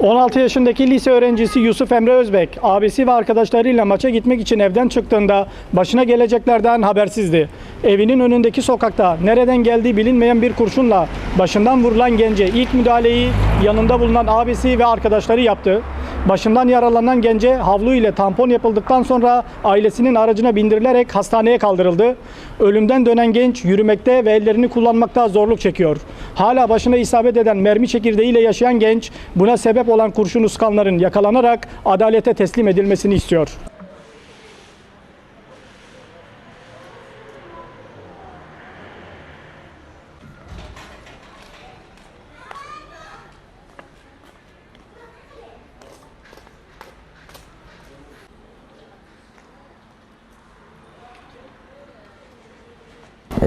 16 yaşındaki lise öğrencisi Yusuf Emre Özbek, abisi ve arkadaşlarıyla maça gitmek için evden çıktığında başına geleceklerden habersizdi. Evinin önündeki sokakta nereden geldiği bilinmeyen bir kurşunla başından vurulan gence ilk müdahaleyi yanında bulunan abisi ve arkadaşları yaptı. Başından yaralanan gence havlu ile tampon yapıldıktan sonra ailesinin aracına bindirilerek hastaneye kaldırıldı. Ölümden dönen genç yürümekte ve ellerini kullanmakta zorluk çekiyor. Hala başına isabet eden mermi çekirdeğiyle yaşayan genç buna sebep olan kurşun uskanların yakalanarak adalete teslim edilmesini istiyor.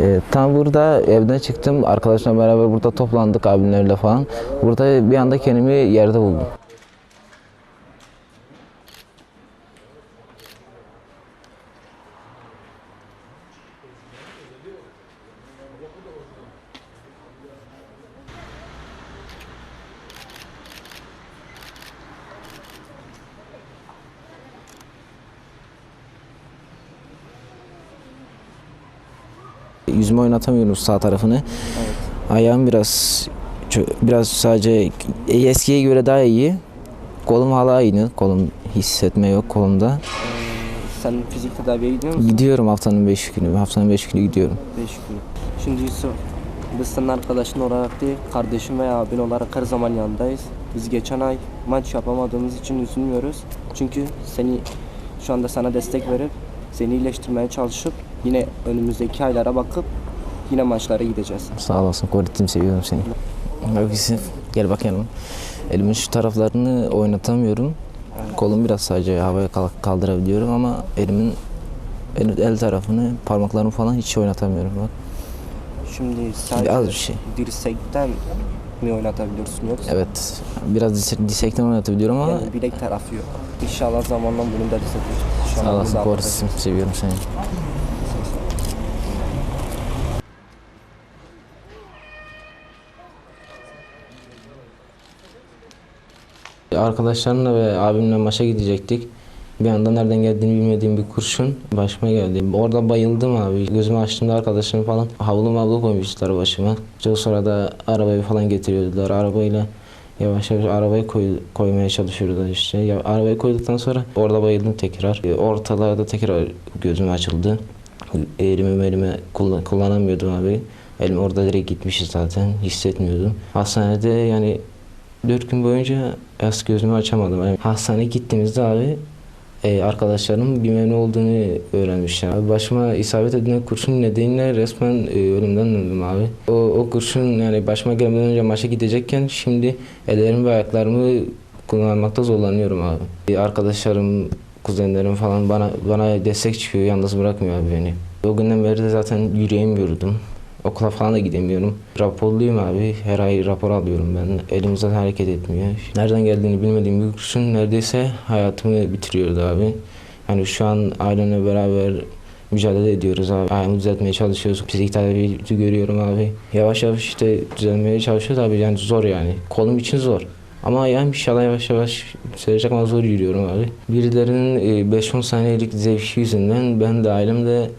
Ee, tam burada evden çıktım. Arkadaşlarla beraber burada toplandık abimlerle falan. Burada bir anda kendimi yerde buldum. Yüzümü oynatamıyorum sağ tarafını. Ayağım biraz biraz sadece eskiye göre daha iyi. Kolum hala aynı. Kolum hissetme yok kolumda. Sen fizik tedaviye gidiyor musun? Gidiyorum haftanın 5 günü. Haftanın 5 günü gidiyorum. 5 gün. Şimdi Yusuf, biz senin arkadaşın olarak değil, kardeşim veya abin olarak her zaman yanındayız. Biz geçen ay maç yapamadığımız için üzülmüyoruz. Çünkü seni şu anda sana destek verip seni iyileştirmeye çalışıp yine önümüzdeki aylara bakıp yine maçlara gideceğiz. Sağ olasın Korit'im seviyorum seni. Öyküsü gel bak yanıma. Elimin şu taraflarını oynatamıyorum. Kolum biraz sadece havaya kaldırabiliyorum ama elimin el, el tarafını, parmaklarımı falan hiç oynatamıyorum bak. Şimdi sadece Az bir şey. dirsekten mi oynatabiliyorsun yoksa? Evet. Biraz dise- dirsekten oynatabiliyorum ama Yani bilek tarafı yok. İnşallah zamanla bunu da. İnşallah sağ olasın da Korit'im seviyorum seni. Arkadaşlarımla ve abimle maça gidecektik. Bir anda nereden geldiğini bilmediğim bir kurşun başıma geldi. Orada bayıldım abi. Gözümü açtığımda arkadaşlarım falan havlu mavlu koymuşlar başıma. Çok sonra da arabayı falan getiriyordular. Arabayla yavaş yavaş arabayı koy, koymaya çalışıyordular işte. Ya, arabayı koyduktan sonra orada bayıldım tekrar. E, Ortalarda tekrar gözüm açıldı. Elimi elime kullan, kullanamıyordum abi. Elim orada direkt gitmişti zaten. Hissetmiyordum. Hastanede yani Dört gün boyunca az gözümü açamadım. Yani hastaneye gittiğimizde abi e, arkadaşlarım bir ne olduğunu öğrenmişler. Abi başıma isabet edilen kurşun nedeniyle resmen e, ölümden döndüm abi. O, o kurşun yani başıma gelmeden önce maça gidecekken şimdi ellerimi ve ayaklarımı kullanmakta zorlanıyorum abi. E, arkadaşlarım, kuzenlerim falan bana bana destek çıkıyor, yalnız bırakmıyor abi beni. O günden beri de zaten yürüyemiyordum. Okula falan da gidemiyorum. Raporluyum abi. Her ay rapor alıyorum ben. Elimizden hareket etmiyor. Nereden geldiğini bilmediğim bir kurşun neredeyse hayatımı bitiriyordu abi. Yani şu an ailemle beraber mücadele ediyoruz abi. Ayağımı düzeltmeye çalışıyoruz. Fizik tedavi görüyorum abi. Yavaş yavaş işte düzelmeye çalışıyoruz abi. Yani zor yani. Kolum için zor. Ama ayağım inşallah yavaş yavaş düzelecek ama zor yürüyorum abi. Birilerinin e, 5-10 saniyelik zevki yüzünden ben de ailem de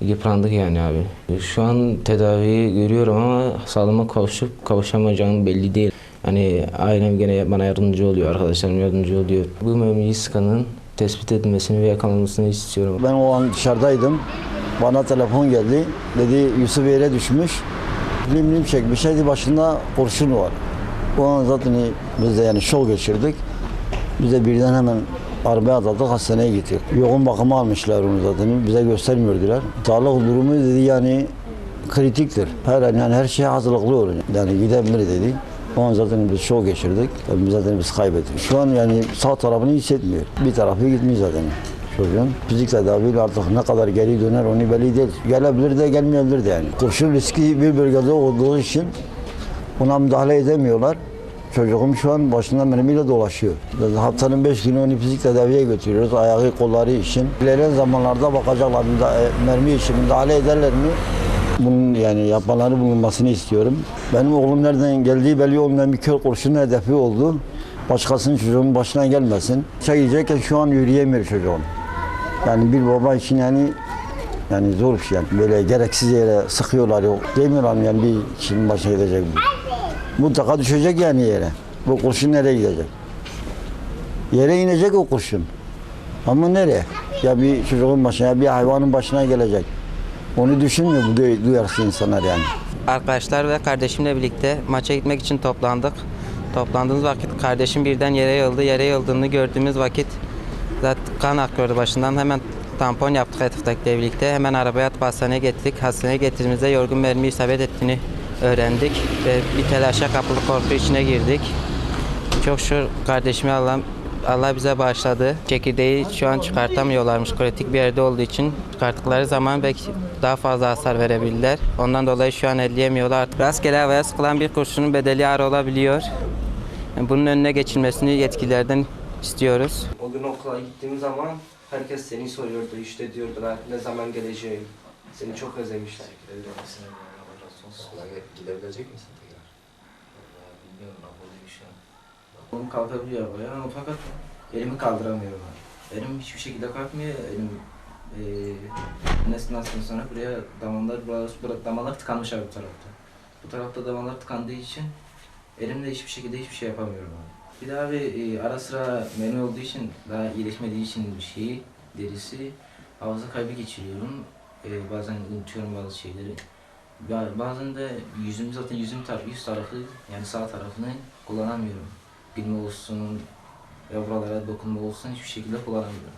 Yıprandık yani abi. Şu an tedaviyi görüyorum ama sağlığıma kavuşup kavuşamayacağım belli değil. Hani ailem gene bana yardımcı oluyor, arkadaşlarım yardımcı oluyor. Bu memnuniyet skanın tespit edilmesini ve yakalanmasını istiyorum. Ben o an dışarıdaydım. Bana telefon geldi. Dedi Yusuf yere düşmüş. Lim lim çekmiş. Dedi başında kurşun var. O an zaten biz de yani şok geçirdik. Biz de birden hemen arabaya atladık hastaneye gittik. Yoğun bakıma almışlar onu zaten. Bize göstermiyordular. Sağlık durumu dedi yani kritiktir. Her an yani her şeye hazırlıklı olun. Yani gidebilir dedi. O an zaten biz şok geçirdik. Biz zaten biz kaybettik. Şu an yani sağ tarafını hissetmiyor. Bir tarafı gitmiş zaten çocuğun. Fizik tedaviyle artık ne kadar geri döner onu belli değil. Gelebilir de gelmeyebilir de yani. Kurşun riski bir bölgede olduğu için ona müdahale edemiyorlar. Çocuğum şu an başında mermiyle dolaşıyor. Haftanın beş günü onu fizik tedaviye götürüyoruz. Ayağı, kolları için. İlerleyen zamanlarda bakacaklar e, mermi için müdahale ederler mi? Bunun yani yapmaları bulunmasını istiyorum. Benim oğlum nereden geldiği belli olmayan bir kör kurşunun hedefi oldu. başkasının çocuğunun başına gelmesin. Çay yiyecekken şu an yürüyemiyor çocuğum. Yani bir baba için yani yani zor bir şey yani. Böyle gereksiz yere sıkıyorlar yok. Demiyorlar mı yani bir kişinin başına gidecek bu. Mutlaka düşecek yani yere. Bu kurşun nereye gidecek? Yere inecek o kurşun. Ama nereye? Ya bir çocuğun başına, ya bir hayvanın başına gelecek. Onu düşünmüyor bu duy- duyarsız insanlar yani. Arkadaşlar ve kardeşimle birlikte maça gitmek için toplandık. Toplandığımız vakit kardeşim birden yere yıldı. Yere yıldığını gördüğümüz vakit zaten kan akıyordu başından. Hemen tampon yaptık etraftakiyle birlikte. Hemen arabaya atıp hastaneye getirdik. Hastaneye getirdiğimizde yorgun mermi isabet ettiğini öğrendik. Ve bir telaşa kapılıp korku içine girdik. Çok şükür kardeşimi Allah, Allah bize bağışladı. Çekirdeği şu an çıkartamıyorlarmış kritik bir yerde olduğu için. Çıkarttıkları zaman belki daha fazla hasar verebilirler. Ondan dolayı şu an elleyemiyorlar. Rastgele havaya sıkılan bir kurşunun bedeli ağır olabiliyor. Bunun önüne geçilmesini yetkililerden istiyoruz. O gün okula gittiğim zaman herkes seni soruyordu. İşte diyordular ne zaman geleceğim. Seni çok özlemişler. Gidebilecek misin tekrar? Bilmiyorum abi şu an. Oğlum kalkabiliyor havaya ama fakat elimi kaldıramıyorum abi. Elim hiçbir şekilde kalkmıyor. Elim eee nesneden sonra buraya damarlar, burası, burası, damarlar tıkanmış abi bu tarafta. Bu tarafta damarlar tıkandığı için elimle hiçbir şekilde hiçbir şey yapamıyorum abi. Bir de abi eee, ara sıra menü olduğu için daha iyileşmediği için bir şeyi derisi hafıza kaybı geçiriyorum. Eee, bazen unutuyorum bazı şeyleri. Ba- Bazen de yüzüm zaten yüzüm tar yüz tarafı yani sağ tarafını kullanamıyorum. Gülme olsun, ya buralara dokunma olsun hiçbir şekilde kullanamıyorum.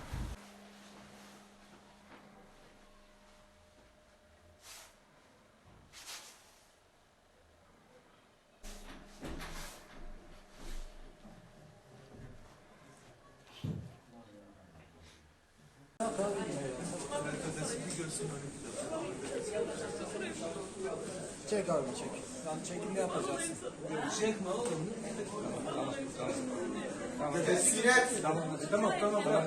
Çek abi çek. Yani çekimde yapacaksın. Çekme oğlum. Tamam. Tamam. Tamam tamam.